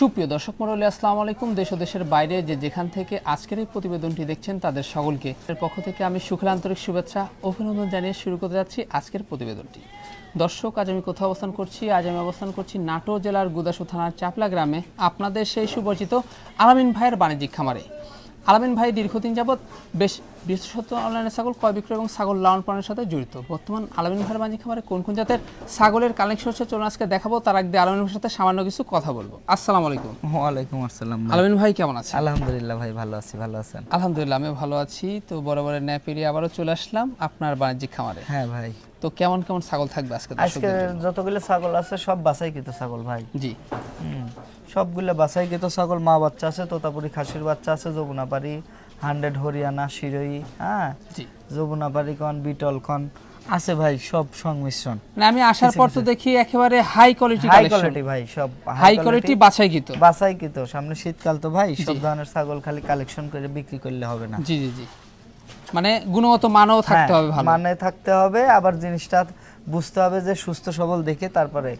সুপ্রিয় দর্শক মন্ডলী আসসালামু আলাইকুম। দেশ দেশের বাইরে যে যেখান থেকে আজকের এই প্রতিবেদনটি দেখছেন, তাদের সকলকে এর পক্ষ থেকে আমি সুখের আন্তরিক শুভেচ্ছা, অভিনন্দন জানিয়ে শুরু করতে যাচ্ছি আজকের প্রতিবেদনটি। দর্শক, আজ আমি কোথাও অবস্থান করছি? আজ আমি অবস্থান করছি নাটোর জেলার গুদাসু থানার চাপলা গ্রামে। আপনাদের সেই সুপরিচিত আরামিন ভাইয়ের বাণিজ্যিক খামারে। আলামিন ভাই দীর্ঘদিন যাবৎ বেশ বিশেষত অনলাইনে ছাগল ক্রয় বিক্রয় এবং ছাগল লালন পালনের সাথে জড়িত। বর্তমান আলামিন ভাইয়ের বাণিজ্যিক খামারে কোন কোন জাতের ছাগলের কালেকশন হচ্ছে চলুন আজকে দেখাবো। তার আগে আলামিন ভাইয়ের সাথে সামান্য কিছু কথা বলব। আসসালামু আলাইকুম। ওয়ালাইকুম আসসালাম। আলামিন ভাই কেমন আছেন? আলহামদুলিল্লাহ ভাই ভালো আছি ভালো আছেন? আলহামদুলিল্লাহ আমি ভালো আছি। তো বরাবরের ন্যায় পেরিয়ে আবারও চলে আসলাম আপনার বাণিজ্যিক খামারে। হ্যাঁ ভাই। তো কেমন কেমন ছাগল থাকবে আজকে আজকে যতগুলো ছাগল আছে সব বাছাইকৃত ছাগল ভাই। জি। সবগুলো বাছাইকৃত ছাগল মা বাচ্চা আছে তোতাপুরি খাসির বাচ্চা আছে যমুনাপাড়ি হান্ড্রেড হরিয়ানা শিরোই হ্যাঁ? যমুনাপাড়ি কন বিটল কন আছে ভাই সব সংমিশ্রণ। মানে আমি আসার পর তো দেখি একেবারে হাই কোয়ালিটি হাই কোয়ালিটি ভাই সব হাই কোয়ালিটি বাছাইকৃত। বাছাইকৃত সামনে শীতকাল তো ভাই সব ধরনের ছাগল খালি কালেকশন করে বিক্রি করলে হবে না। জি জি জি। মানে গুণগত মানও থাকতে হ্যাঁ, হবে ভালো। মানে থাকতে হবে আবার জিনিসটা বুঝতে হবে যে সুস্থ সবল দেখে তারপরে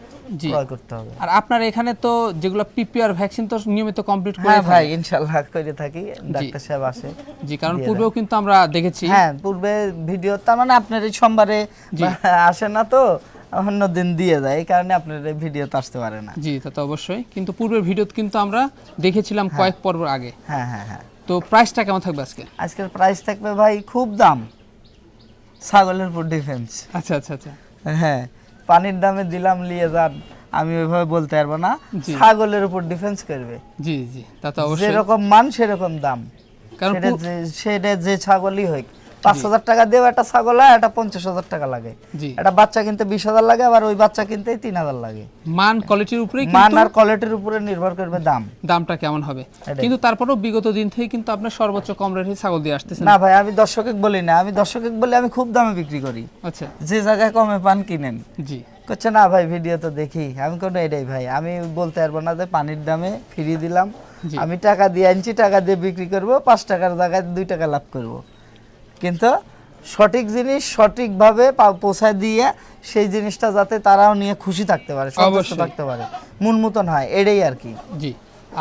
ক্রয় করতে হবে। আর আপনার এখানে তো যেগুলো পিপিআর ভ্যাকসিন তো নিয়মিত কমপ্লিট করে হ্যাঁ ভাই থাকেন। ইনশাল্লাহ করে থাকি ডাক্তার সাহেব আসে জি কারণ পূর্বেও কিন্তু আমরা দেখেছি। হ্যাঁ পূর্বে ভিডিও তার মানে আপনার এই সোমবারে আসে না তো অন্য দিন দিয়ে যায় এই কারণে আপনার ভিডিওতে আসতে পারে না। জি তা তো অবশ্যই। কিন্তু পূর্বের ভিডিও কিন্তু আমরা দেখেছিলাম কয়েক পর্ব আগে। হ্যাঁ হ্যাঁ হ্যাঁ। তো প্রাইসটা কেমন থাকবে আজকে? আজকের প্রাইস থাকবে ভাই খুব দাম। ছাগলের উপর ডিফেন্স আচ্ছা আচ্ছা আচ্ছা। হ্যাঁ পানির দামে দিলাম নিয়ে যান আমি ওইভাবে বলতে পারব না। ছাগলের উপর ডিফেন্স করবে। জি জি তা তো অবশ্যই। যেরকম মান সেরকম দাম। কারণ সেটা যে- ছাগলই হোক। পাঁচ হাজার টাকা দিয়েও একটা ছাগল হয় একটা পঞ্চাশ হাজার টাকা লাগে। একটা বাচ্চা কিনতে বিশ হাজার লাগে আবার ওই বাচ্চা কিনতে তিন হাজার লাগে। মান কোয়ালিটির উপরেই মান আর কোয়ালিটির উপরে নির্ভর করবে দাম। দামটা কেমন হবে? কিন্তু তারপরেও বিগত দিন থেকে কিন্তু আপনার সর্বোচ্চ কম রেটে ছাগল দিয়ে আসতেছেন না ভাই আমি দর্শকে বলি না আমি দর্শকে বলি আমি খুব দামে বিক্রি করি। আচ্ছা। যে জায়গায় কমে পান কিনেন। জি। করছে না ভাই ভিডিও তো দেখি। আমি কোনো এটাই ভাই আমি বলতে পারব না যে পানির দামে ফিরিয়ে দিলাম। আমি টাকা দিয়ে আনছি টাকা দিয়ে বিক্রি করব পাঁচ টাকার জায়গায় দুই টাকা লাভ করব। কিন্তু সঠিক জিনিস সঠিকভাবে পৌঁছায় দিয়ে সেই জিনিসটা যাতে তারাও নিয়ে খুশি থাকতে পারে সন্তুষ্ট থাকতে পারে। মন মতন হয় এটাই আর কি। জি।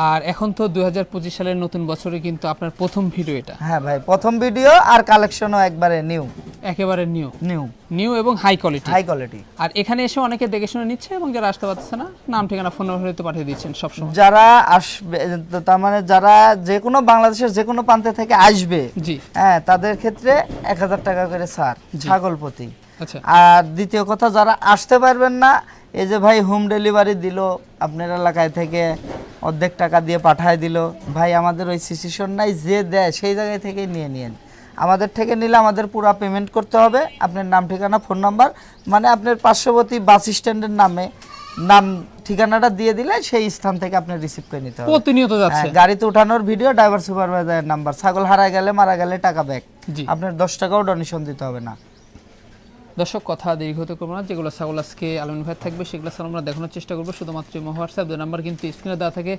আর এখন তো দু হাজার পঁচিশ সালের নতুন বছরে কিন্তু আপনার প্রথম ভিডিও এটা। হ্যাঁ ভাই প্রথম ভিডিও আর কালেকশনও একবারে নিউ একেবারে নিউ নিউ নিউ এবং হাই কোয়ালিটি হাই কোয়ালিটি আর এখানে এসে অনেকে দেখে শুনে নিচ্ছে এবং যারা আসতে পারছে না নাম ঠিকানা ফোন নম্বর হয়তো পাঠিয়ে দিচ্ছেন সবসময়। যারা আসবে তার মানে যারা যে কোনো বাংলাদেশের যে কোনো প্রান্তে থেকে আসবে জি। হ্যাঁ তাদের ক্ষেত্রে এক হাজার টাকা করে ছাড় ছাগল প্রতি। আচ্ছা। আর দ্বিতীয় কথা যারা আসতে পারবেন না এই যে ভাই হোম ডেলিভারি দিল আপনার এলাকায় থেকে অর্ধেক টাকা দিয়ে পাঠায় দিল। ভাই আমাদের ওই সিচুয়েশন নাই যে দেয় সেই জায়গায় থেকে নিয়ে নিন আমাদের থেকে নিলে আমাদের পুরো পেমেন্ট করতে হবে। আপনার নাম ঠিকানা ফোন নাম্বার মানে আপনার পার্শ্ববর্তী বাস স্ট্যান্ডের নামে নাম ঠিকানাটা দিয়ে দিলে সেই স্থান থেকে আপনি রিসিভ করে নিতে হবে। প্রতিনিয়ত যাচ্ছে। হ্যাঁ, গাড়িতে উঠানোর ভিডিও ড্রাইভার সুপারভাইজারের নাম্বার ছাগল হারায় গেলে মারা গেলে টাকা ব্যাক আপনার দশ টাকাও ডোনেশন দিতে হবে না। দর্শক কথা দীর্ঘত করব না। যেগুলো ছাগল আজকে আলমিন ভাই থাকবে সেগুলো ছাড়া আমরা দেখানোর চেষ্টা করব। শুধুমাত্র হোয়াটসঅ্যাপ দুই নাম্বার কিন্তু স্ক্রিনে দেওয়া থাকে।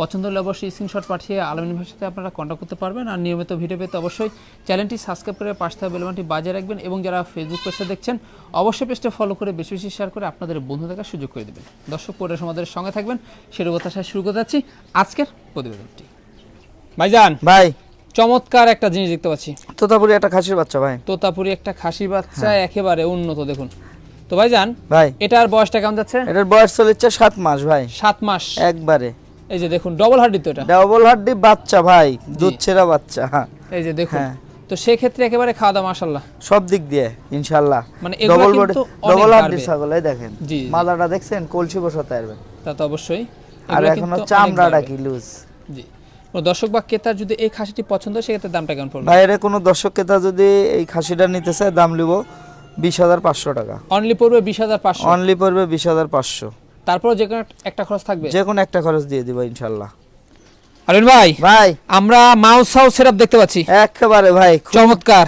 পছন্দ হলে অবশ্যই স্ক্রিনশট পাঠিয়ে আলমিন ভাইয়ের সাথে আপনারা কন্ট্যাক্ট করতে পারবেন। আর নিয়মিত ভিডিও পেতে অবশ্যই চ্যানেলটি সাবস্ক্রাইব করে পাশে থাকা বেলবানটি বাজিয়ে রাখবেন এবং যারা ফেসবুক পেজটা দেখছেন অবশ্যই পেজটা ফলো করে বেশি বেশি শেয়ার করে আপনাদের বন্ধু দেখার সুযোগ করে দেবেন। দর্শক পরে আমাদের সঙ্গে থাকবেন। সেটা কথা শুরু করতে যাচ্ছি আজকের প্রতিবেদনটি। ভাইজান ভাই। চমৎকার একটা জিনিস দেখতে পাচ্ছি। তোতাপুরি একটা খাসির বাচ্চা ভাই। তোতাপুরি একটা খাসি বাচ্চা একেবারে উন্নত দেখুন। তো ভাইজান ভাই। এটার বয়সটা কেমন যাচ্ছে? এটার বয়স চলেছে সাত মাস ভাই। সাত মাস। একবারে। এই যে দেখুন ডবল হার্ডি তো এটা। ডাবল হাড্ডি বাচ্চা ভাই। দুধ ছেড়া বাচ্চা হ্যাঁ। এই যে দেখুন। হ্যাঁ। তো সেক্ষেত্রে একেবারে খাওয়া দাওয়া মাসাল্লাহ সব দিক দিয়ে ইনশাআল্লাহ। মানে ডবল বডি ডবল হাড্ডি ছাগল এই দেখেন। জি। মালাটা দেখছেন কলসি বসাতে পারবেন। তা তো অবশ্যই। আর এখনও চামড়াটা কি লুজ জি। দর্শক বা ক্রেতার যদি এই খাসিটি পছন্দ হয় সেক্ষেত্রে দামটা কেমন পড়বে? বাইরে কোনো দর্শক ক্রেতা যদি এই খাসিটা নিতে চায় দাম নিব বিশ হাজার পাঁচশো টাকা। অনলি পড়বে বিশ হাজার পাঁচশো? অনলি পড়বে বিশ হাজার পাঁচশো। তারপর যে কোনো একটা খরচ থাকবে? যে কোনো একটা খরচ দিয়ে দিব ইনশাল্লাহ। আলিন ভাই ভাই। আমরা মাউস হাউস সেটআপ দেখতে পাচ্ছি। একেবারে ভাই চমৎকার।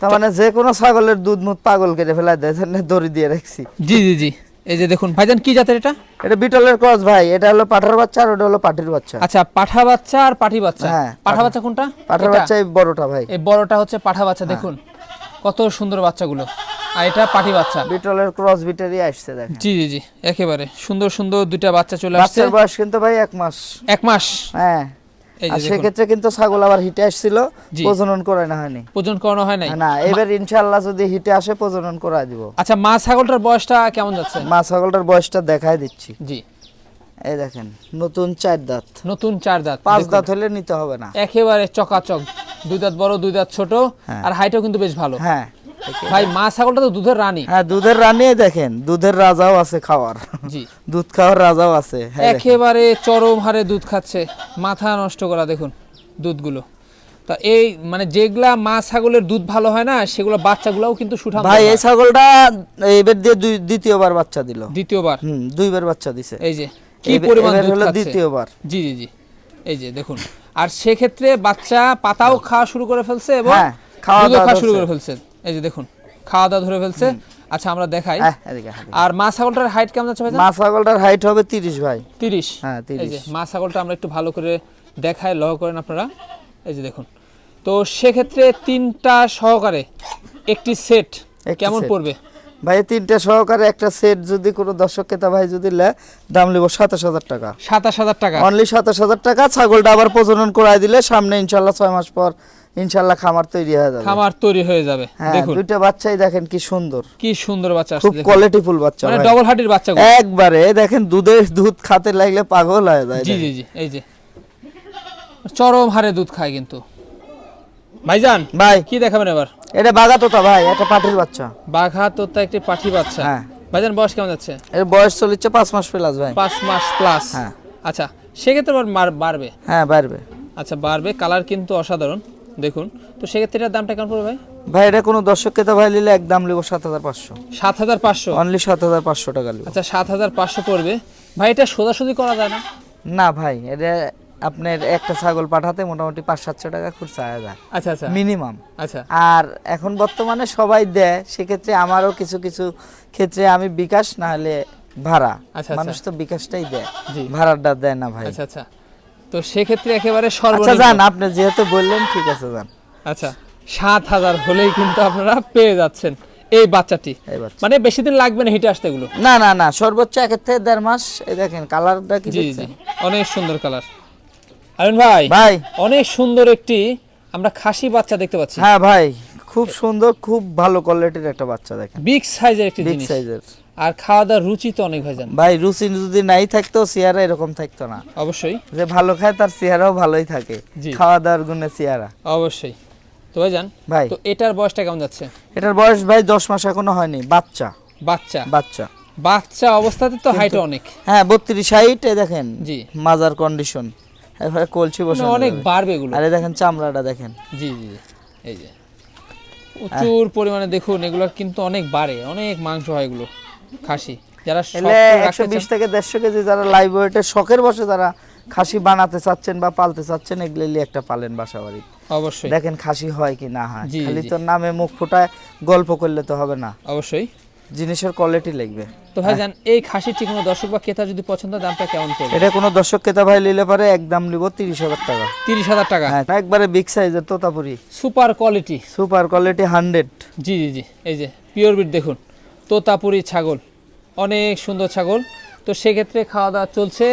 তার মানে যে কোনো ছাগলের দুধ মুখ পাগল কেটে ফেলা দেয় দড়ি দিয়ে রাখছি। জি জি জি। এই যে দেখুন ভাইজান কি জাতের এটা? এটা বিটলের ক্রস ভাই এটা হলো পাঠার বাচ্চা আর ওটা হলো পাটির বাচ্চা। আচ্ছা পাঠা বাচ্চা আর পাঠি বাচ্চা? হ্যাঁ, পাঠা বাচ্চা কোনটা? পাঠার বাচ্চা এই বড়টা ভাই। এই বড়টা হচ্ছে পাঠা বাচ্চা দেখুন। কত সুন্দর বাচ্চাগুলো। আর এটা পাটি বাচ্চা। বিটলের ক্রস বিটারই আসছে দেখেন। জি জি জি একেবারে। সুন্দর সুন্দর দুইটা বাচ্চা চলে আসছে। বাচ্চার বয়স কিন্তু ভাই এক মাস। এক মাস? হ্যাঁ। আর সেক্ষেত্রে কিন্তু ছাগল আবার হিটে আসছিল প্রজনন হয়নি? ওজন করানো হয় নাই? না এবার ইনশাআল্লাহ যদি হিটে আসে প্রজনন করায় দিব। আচ্ছা মা ছাগলটার বয়সটা কেমন যাচ্ছে? মা ছাগলটার বয়সটা দেখাই দিচ্ছি। জি। এই দেখেন নতুন চার দাঁত। নতুন চার দাঁত পাঁচ দাঁত হলে নিতে হবে না। একেবারে চকাচক। দুই দাঁত বড় দুই দাঁত ছোট হ্যাঁ। আর হাইটও কিন্তু বেশ ভালো। হ্যাঁ। ভাই মা ছাগলটা তো দুধের রানী। হ্যাঁ দুধের রানী দেখেন। দুধের রাজাও আছে খাওয়ার। জি। দুধ খাওয়ার রাজাও আছে। হ্যাঁ একেবারে চরম হারে দুধ খাচ্ছে। মাথা নষ্ট করা দেখুন দুধগুলো। তা এই মানে যেগুলা মা ছাগলের দুধ ভালো হয় না সেগুলো বাচ্চাগুলোও কিন্তু সুঠাম ভাই এই ছাগলটা এবার দিয়ে দ্বিতীয়বার বাচ্চা দিল। দ্বিতীয়বার? হুম দুইবার বাচ্চা দিছে। এই যে কি পরিমাণ দুধ হলো দ্বিতীয়বার। জি জি জি। এই যে দেখুন। আর সেক্ষেত্রে বাচ্চা পাতাও খাওয়া শুরু করে ফেলছে এবং হ্যাঁ, খাওয়া দাওয়া শুরু করে ফেলছে। এই যে দেখুন খাওয়া দাওয়া ধরে ফেলছে। আচ্ছা আমরা দেখাই। আর মা ছাগলটার হাইট কেমন যাচ্ছে ভাই মা ছাগলটার হাইট হবে তিরিশ ভাই। তিরিশ? হ্যাঁ, 30 এই যে মা ছাগলটা আমরা একটু ভালো করে দেখাই লহ করেন আপনারা। এই যে দেখুন। তো সেক্ষেত্রে তিনটা সহকারে একটি সেট কেমন পড়বে? ভাই তিনটা সহকারে একটা সেট যদি কোনো দর্শক ক্রেতা ভাই যদি নেয় দাম লিব সাতাশ হাজার টাকা। সাতাশ হাজার টাকা। অনলি সাতাশ হাজার টাকা ছাগলটা আবার প্রজনন করাই দিলে সামনে ইনশাল্লাহ ছয় মাস পর খামার তৈরি হয়ে যাবে। খামার তৈরি হয়ে যাবে। হ্যাঁ দেখুন। দুইটা বাচ্চাই দেখেন কি সুন্দর। কি সুন্দর বাচ্চা খুব। কোয়ালিটিফুল বাচ্চা মানে ডবল হার্টির বাচ্চা একবারে দেখেন দুধের দুধ খাতে লাগলে পাগল হয়ে যায় জি জি জি এই যে। চরম হারে দুধ খায় কিন্তু। ভাইজান ভাই। কি দেখাবেন এবার? এটা বাগা তোতা ভাই এটা পাটির বাচ্চা। বাঘা তোতা একটি পাঠি বাচ্চা। হ্যাঁ। ভাইজান বয়স কেমন যাচ্ছে? এর বয়স চলিচ্ছে পাঁচ মাস প্লাস ভাই। পাঁচ মাস প্লাস হ্যাঁ। আচ্ছা সেক্ষেত্রে আবার বাড়বে? হ্যাঁ বাড়বে। আচ্ছা বাড়বে। কালার কিন্তু অসাধারণ। দেখুন। তো সেক্ষেত্রে এটার দামটা কেমন পড়বে ভাই? ভাই এটা কোনো দর্শক ক্রেতা ভাই নিলে একদম লিব সাত হাজার পাঁচশো। সাত হাজার পাঁচশো? অনলি সাত হাজার পাঁচশো টাকা লিব আচ্ছা সাত হাজার পাঁচশো পড়বে। ভাই এটা সোজাসুজি করা যায় না? না ভাই এটা আপনার একটা ছাগল পাঠাতে মোটামুটি পাঁচ সাতশো টাকা খুরসা হয়ে যায়। আচ্ছা আচ্ছা। মিনিমাম আচ্ছা। আর এখন বর্তমানে সবাই দেয় সেক্ষেত্রে আমারও কিছু কিছু ক্ষেত্রে আমি বিকাশ না হলে ভাড়া। আচ্ছা। মানুষ তো বিকাশটাই দেয়। জি। ভাড়াটা দেয় না ভাই। আচ্ছা আচ্ছা। তো সেক্ষেত্রে একেবারে আচ্ছা সর্বনিম্ন যান আপনি যেহেতু বললেন ঠিক আছে যান। আচ্ছা সাত হাজার হলেই কিন্তু আপনারা পেয়ে যাচ্ছেন এই বাচ্চাটি। মানে বেশি দিন লাগবে না হিটে আসতে এগুলো? না না না সর্বোচ্চ একের থেকে দেড় মাস এই দেখেন কালারটা কি জি জি অনেক সুন্দর কালার। আরুন ভাই ভাই। অনেক সুন্দর একটি আমরা খাসি বাচ্চা দেখতে পাচ্ছি। হ্যাঁ ভাই খুব সুন্দর খুব ভালো কোয়ালিটির একটা বাচ্চা দেখেন। বিগ সাইজের একটি বিগ জিনিস। সাইজের আর খাওয়া দাওয়ার রুচি তো অনেক ভাইজান। ভাই রুচি যদি নাই থাকতো চেহারা এরকম থাকতো না। অবশ্যই। যে ভালো খায় তার চেহারাও ভালোই থাকে। খাওয়া দাওয়ার গুণে চেহারা অবশ্যই। তো ভাইজান ভাই। তো এটার বয়সটা কেমন যাচ্ছে? এটার বয়স ভাই দশ মাস এখনও হয়নি বাচ্চা। বাচ্চা? বাচ্চা। বাচ্চা অবস্থাতে তো হাইট অনেক। হ্যাঁ বত্রিশ হাইট এ দেখেন জি। মাজার কন্ডিশন এবারে কলসি বসে মানে অনেক বাড়বে এগুলো। আরে দেখেন চামড়াটা দেখেন। জি জি জি। এই যে। প্রচুর পরিমাণে দেখুন এগুলো কিন্তু অনেক বাড়ে অনেক মাংস হয় এগুলো। খাসি। যারা একশো বিশ থেকে দেড়শো কেজি যারা লাইভ ওয়েটের শখের বসে যারা খাসি বানাতে চাচ্ছেন বা পালতে চাচ্ছেন এগুলি একটা পালেন বাসা বাড়ি অবশ্যই। দেখেন খাসি হয় কি না হয়। খালি। তো নামে মুখ ফোটায় গল্প করলে তো হবে না। অবশ্যই। জিনিসের কোয়ালিটি লাগবে। তো ভাইজান এই খাসিটি কোনো দর্শক বা ক্রেতা যদি পছন্দ দামটা কেমন পড়বে? এটা কোনো দর্শক ক্রেতা ভাই নিলে পারে একদম নিব তিরিশ হাজার টাকা। তিরিশ হাজার টাকা? হ্যাঁ একবারে বিগ সাইজের Totapuri. Super quality super quality hundred জি জি জি। এই যে পিওর বিট দেখুন। তোতাপুরি ছাগল। অনেক সুন্দর ছাগল। তো সেক্ষেত্রে খাওয়া দাওয়া চলছে।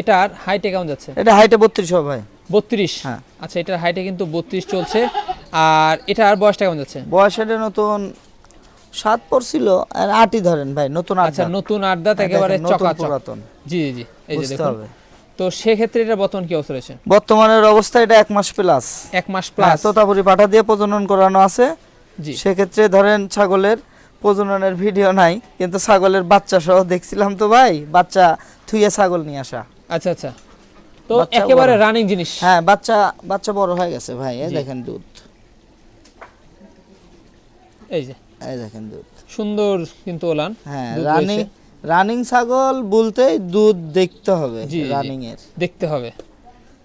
এটার হাইটে কেমন যাচ্ছে? এটা হাইটে বত্রিশ হবে ভাই। বত্রিশ? হ্যাঁ। আচ্ছা এটার হাইটে কিন্তু বত্রিশ চলছে। আর এটার বয়সটা কেমন যাচ্ছে? বয়স এটা নতুন সাত পড়ছিল আর আটই ধরেন ভাই নতুন আচ্ছা নতুন আড্ডাত হ্যাঁ, একেবারে চকাচক। জি জি জি এই যে দেখুন। তো সেক্ষেত্রে এটা বর্তমান কি অবস্থা রয়েছে? বর্তমানের অবস্থা এটা এক মাস প্লাস এক মাস প্লাস তোতাপুরি পাঠা দিয়ে প্রজনন করানো আছে। জি। সেক্ষেত্রে ধরেন ছাগলের প্রজননের ভিডিও নাই কিন্তু ছাগলের বাচ্চা সহ দেখছিলাম তো ভাই বাচ্চা থুইয়ে ছাগল নিয়ে আসা। আচ্ছা আচ্ছা। তো একেবারে রানিং জিনিস। হ্যাঁ বাচ্চা বাচ্চা বড় হয়ে গেছে ভাই এই দেখেন দুধ। এই যে। এই দেখেন দুধ। সুন্দর কিন্তু ওলান হ্যাঁ রানিং রানিং ছাগল বলতেই দুধ দেখতে হবে। রানিং এর। দেখতে হবে।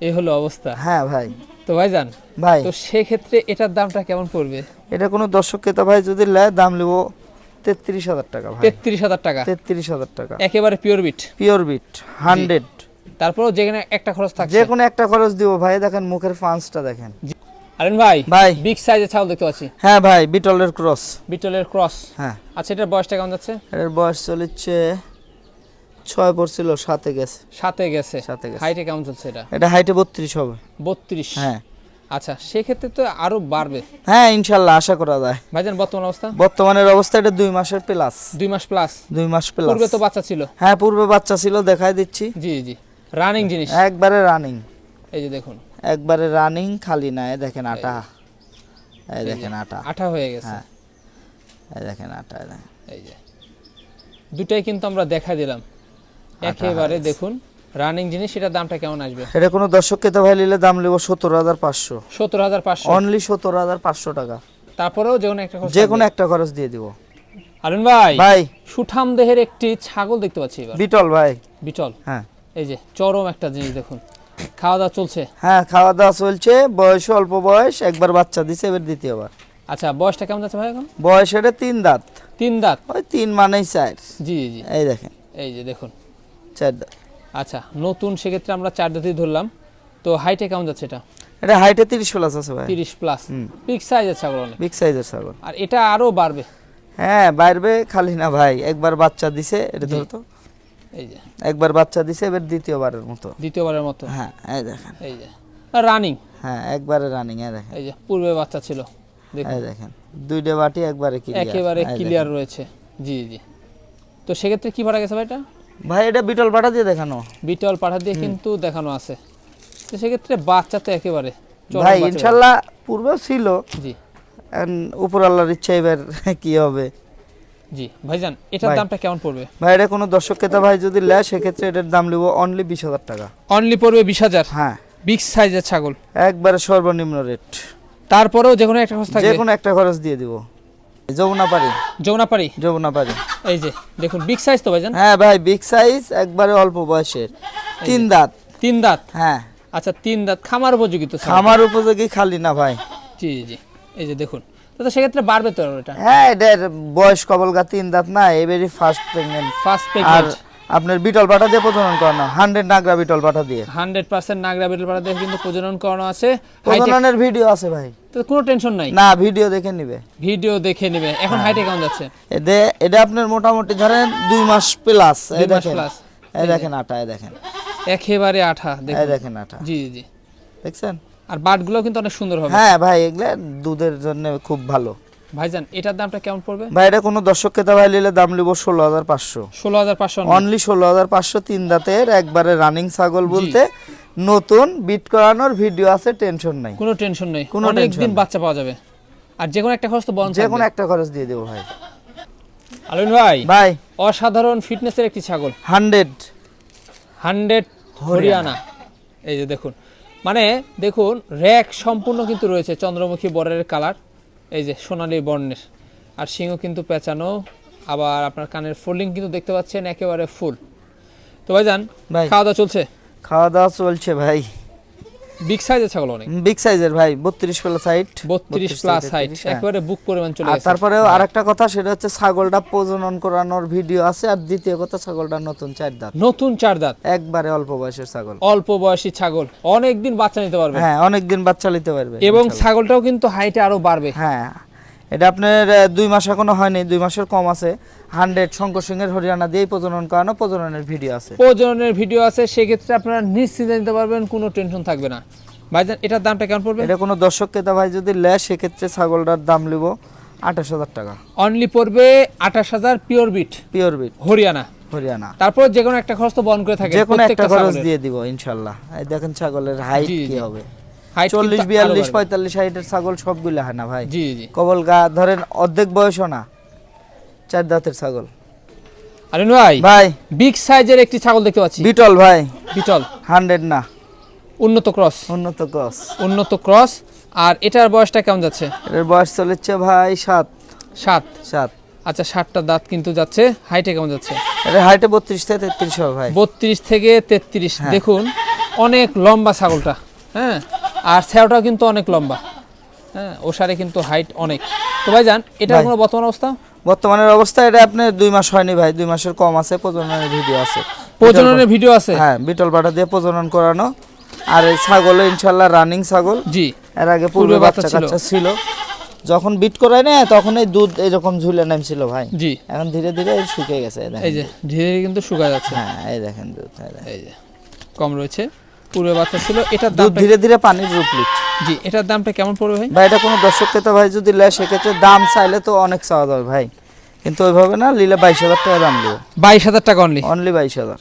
এই হলো অবস্থা। হ্যাঁ ভাই। তো ভাইজান ভাই। তো সেক্ষেত্রে এটার দামটা কেমন পড়বে? এটা কোনো দর্শক ক্রেতা ভাই যদি নেয় দাম নেব তেত্রিশ হাজার টাকা তেত্রিশ হাজার টাকা? তেত্রিশ হাজার টাকা। একেবারে pure Beetal pure Beetal hundred তারপরেও যেখানে একটা খরচ থাকছে? যে কোনো একটা খরচ দিব ভাই দেখেন মুখের ফান্সটা দেখেন। আরেন ভাই ভাই। বিগ সাইজের ছাগল দেখতে পাচ্ছি। হ্যাঁ ভাই বিটলের ক্রস বিটলের ক্রস হ্যাঁ। আচ্ছা এটার বয়সটা কেমন যাচ্ছে? এর বয়স চলেছে ছয় পড়ছিল সাথে গেছে। সাথে গেছে। সাথে গেছে। হাইটে কেমন চলছে এটা? এটা হাইটে বত্রিশ হবে। বত্রিশ। হ্যাঁ। আচ্ছা সেক্ষেত্রে তো আরও বাড়বে। হ্যাঁ ইনশাল্লাহ আশা করা যায়। ভাইজান বর্তমান অবস্থা? বর্তমানের অবস্থা এটা দুই মাসের প্লাস দুই মাস প্লাস দুই মাস প্লাস পূর্বে তো বাচ্চা ছিল? হ্যাঁ পূর্বে বাচ্চা ছিল দেখাই দিচ্ছি। জি জি। রানিং জিনিস? একবারে রানিং এই যে দেখুন। একবারে রানিং খালি না এই দেখেন আটা। এই দেখেন আটা। আঠা হয়ে গেছে। হ্যাঁ। এই দেখেন আটা এই এই যে। দুটাই কিন্তু আমরা দেখা দিলাম। একেবারে দেখুন রানিং জিনিস সেটার দামটা কেমন আসবে? এটা কোনো দর্শক খেতে ভাই নিলে দাম নেব সত্তর হাজার পাঁচশো। সত্তর হাজার পাঁচশো? অনলি সত্তর হাজার পাঁচশো টাকা। তারপরেও যে কোনো একটা খরচ যে কোনো একটা খরচ দিয়ে দিব। আরুন ভাই ভাই। সুঠাম দেহের একটি ছাগল দেখতে পাচ্ছি এবার। বিটল ভাই। বিটল? হ্যাঁ। এই যে চরম একটা জিনিস দেখুন। খাওয়া দাওয়া চলছে? হ্যাঁ খাওয়া দাওয়া চলছে। বয়স অল্প বয়স একবার বাচ্চা দিছে এবার দ্বিতীয়বার আচ্ছা বয়সটা কেমন যাচ্ছে ভাই এখন? বয়স এটা তিন দাঁত। তিন দাঁত? ওই তিন মানেই চার। জি জি। এই দেখেন। এই যে দেখুন। চার দাঁত। আচ্ছা নতুন সেক্ষেত্রে আমরা চার দাঁতই ধরলাম। তো হাইটে কেমন যাচ্ছে এটা? এটা হাইটে তিরিশ প্লাস আছে ভাই। তিরিশ প্লাস হুম। বিগ সাইজের ছাগল অনেক। বিগ সাইজের ছাগল। আর এটা আরও বাড়বে। হ্যাঁ বাড়বে খালি না ভাই। একবার বাচ্চা দিছে এটা। ধরতো এই যে। একবার বাচ্চা দিছে এবার দ্বিতীয়বারের মতো। দ্বিতীয়বারের মতো। হ্যাঁ এই দেখেন। এই যে। রানিং হ্যাঁ একবারে রানিং এই দেখেন। এই যে পূর্বে বাচ্চা ছিল। দেখুন। এই দেখেন। দুইটা বাটি একবারে ক্লিয়ার একেবারে ক্লিয়ার রয়েছে। জি জি। তো সেক্ষেত্রে কি ভাড়া গেছে ভাই এটা? ভাই এটা বিটল বাটা দিয়ে দেখানো। বিটল পাঠা দিয়ে কিন্তু দেখানো আছে। তো সেক্ষেত্রে বাচ্চা তো একেবারে ভাই ইনশাল্লাহ পূর্বেও ছিল। জি। উপর আল্লাহর ইচ্ছা এবার কি হবে? জি। ভাইজান এটার দামটা কেমন পড়বে? ভাই এটা কোনো দর্শক ক্রেতা ভাই যদি নেয় সেক্ষেত্রে এটার দাম নেব অনলি বিশ হাজার টাকা। অনলি পড়বে বিশ হাজার? হ্যাঁ। বিগ সাইজের ছাগল? একবারে সর্বনিম্ন রেট তারপরেও যে কোনো একটা খরচ যে কোনো একটা খরচ দিয়ে দিব। এই যে দেখুন বিগ সাইজ তো ভাইজান? হ্যাঁ ভাই বিগ সাইজ একবারে অল্প বয়সের। তিন দাঁত। তিন দাঁত? হ্যাঁ। আচ্ছা তিন দাঁত খামার উপযোগী তো খামার উপযোগী খালি না ভাই। জি জি এই যে দেখুন। তো সেক্ষেত্রে বাড়বে তো এটা? হ্যাঁ এটার বয়স কবলগা তিন দাঁত না এবারই ফার্স্ট প্রেগনেন্ট ফার্স্ট প্রেগনেন্ট আপনার বিটল পাটা দিয়ে প্রজনন করানো হান্ড্রেড নাগরা বিটল পাটা দিয়ে। হান্ড্রেড পার্সেন্ট নাগরা বেটল পাড়া দিয়ে কিন্তু প্রজনন করানো আছে। প্রজননের ভিডিও আছে ভাই। তো কোনো টেনশন নাই। না ভিডিও দেখে নিবে। ভিডিও দেখে নেবে। এখন। হাইটে কেমন যাচ্ছে এতে এটা আপনার মোটামুটি ধরেন দুই মাস প্লাস এই দেখেন। এই দেখেন আটা এই দেখেন। একেবারে আঠা এই দেখেন আটা জি জি জি। দেখছেন? আর বাটগুলো কিন্তু অনেক সুন্দর হবে। হ্যাঁ ভাই এগুলা দুধের জন্য খুব ভালো। ভাইজান এটার দামটা কেমন পড়বে? ভাই এটা কোনো দর্শক ক্রেতা ভাই নিলে দাম নিব ষোলো হাজার পাঁচশো। ষোলো হাজার পাঁচশো অনলি ষোলো হাজার পাঁচশো তিন দাঁতের একবারে রানিং ছাগল বলতে নতুন বিট করানোর ভিডিও আছে টেনশন নাই। কোনো টেনশন নেই। কোনো দিন বাচ্চা পাওয়া যাবে। আর যে কোনো একটা খরচ তো বন্ধ যে কোনো একটা খরচ দিয়ে দেবো ভাই। আলমিন ভাই ভাই। অসাধারণ ফিটনেসের একটি ছাগল। হান্ড্রেড। হান্ড্রেড হরিয়ানা। এই যে দেখুন। মানে দেখুন র্যাক সম্পূর্ণ কিন্তু রয়েছে চন্দ্রমুখী বরের কালার এই যে সোনালি বর্ণের। আর সিংহ কিন্তু পেঁচানো আবার আপনার কানের ফোল্ডিং কিন্তু দেখতে পাচ্ছেন একেবারে ফুল। তো ভাই। খাওয়া দাওয়া চলছে? খাওয়া দাওয়া চলছে ভাই। বিগ সাইজের ছাগল অনেক। বিগ সাইজের ভাই বত্রিশ প্লাস হাইট বত্রিশ প্লাস হাইট একবারে বুক পরিমাণ চলে আর গেছে। তারপরেও আরেকটা কথা সেটা হচ্ছে ছাগলটা প্রজনন করানোর ভিডিও আছে আর দ্বিতীয় কথা ছাগলটা নতুন চার দাঁত। নতুন চার দাঁত। একবারে অল্প বয়সের ছাগল। অল্প বয়সী ছাগল। অনেক দিন বাচ্চা নিতে পারবে। হ্যাঁ অনেক দিন বাচ্চা নিতে পারবে এবং ছাগলটাও কিন্তু হাইটে আরও বাড়বে। হ্যাঁ। এটা আপনার দুই মাস এখনও হয়নি দুই মাসের কম আছে। হান্ড্রেড শঙ্কর সিংহের হরিয়ানা দিয়েই প্রজনন করানো প্রজননের ভিডিও আছে। প্রজননের ভিডিও আছে সেক্ষেত্রে আপনারা নিশ্চিন্তে নিতে পারবেন কোনো টেনশন থাকবে না। ভাইজান এটার দামটা কেমন পড়বে? এটা কোনো দর্শক ক্রেতা ভাই যদি লেয় সেক্ষেত্রে ছাগলটার দাম লিব আঠাশ হাজার টাকা। অনলি পড়বে আঠাশ হাজার pure bit pure bit Haryana. Haryana. তারপর যে কোনো একটা খরচ তো বহন করে থাকে যে কোনো একটা খরচ দিয়ে দিব ইনশাল্লাহ। এই দেখেন ছাগলের হাইট কি হবে। চল্লিশ আরও বিয়াল্লিশ পঁয়তাল্লিশ হাইটের ছাগল সবগুলো হয় না ভাই। জি জি। কবল গা ধরেন অর্ধেক বয়সও না চার দাঁতের ছাগল। আরিন ভাই ভাই। বিগ সাইজের একটি ছাগল দেখতে পাচ্ছি। বিটল ভাই। বিটল। হান্ড্রেড না। উন্নত ক্রস। উন্নত ক্রস। উন্নত ক্রস। আর এটার বয়সটা কেমন যাচ্ছে? এর বয়স চলেছে ভাই সাত। সাত? সাত। আচ্ছা সাতটা দাঁত কিন্তু যাচ্ছে। হাইটে কেমন যাচ্ছে? এর হাইটে বত্রিশ থেকে তেত্রিশ হবে ভাই। বত্রিশ থেকে তেত্রিশ। হ্যাঁ। দেখুন অনেক লম্বা ছাগলটা। হ্যাঁ? আর স্যাওটাও কিন্তু অনেক লম্বা। হ্যাঁ ওসারে কিন্তু হাইট অনেক। তো ভাই যান ভাই। কোনো বর্তমান অবস্থা? বর্তমানের অবস্থা এটা আপনার দুই মাস হয়নি ভাই দুই মাসের কম আছে প্রজননের ভিডিও আছে। প্রজননের ভিডিও আছে? হ্যাঁ বিটল বাটা দিয়ে প্রজনন করানো। আর এই ছাগল ইনশাল্লাহ রানিং ছাগল। জি। এর আগে পূর্বে বাচ্চা। কাচ্চা ছিল। যখন বিট করায় না তখন এই দুধ এরকম ঝুলে নামছিল ভাই। জি। এখন ধীরে ধীরে শুকিয়ে গেছে এই যে ধীরে ধীরে কিন্তু শুকায় যাচ্ছে। হ্যাঁ এই দেখেন দুধ এই যে কম রয়েছে। পূর্বে বাচ্চা ছিল এটা দুধ ধীরে ধীরে পানির রূপ নিচ্ছে। জি এটার দামটা কেমন পড়বে ভাই? ভাই এটা কোনো দর্শক ক্রেতা ভাই যদি লেয় সেক্ষেত্রে দাম চাইলে তো অনেক চাওয়া যাবে ভাই। কিন্তু ওইভাবে না নিলে বাইশ হাজার টাকা দাম দেবে। বাইশ হাজার টাকা অনলি অনলি বাইশ হাজার।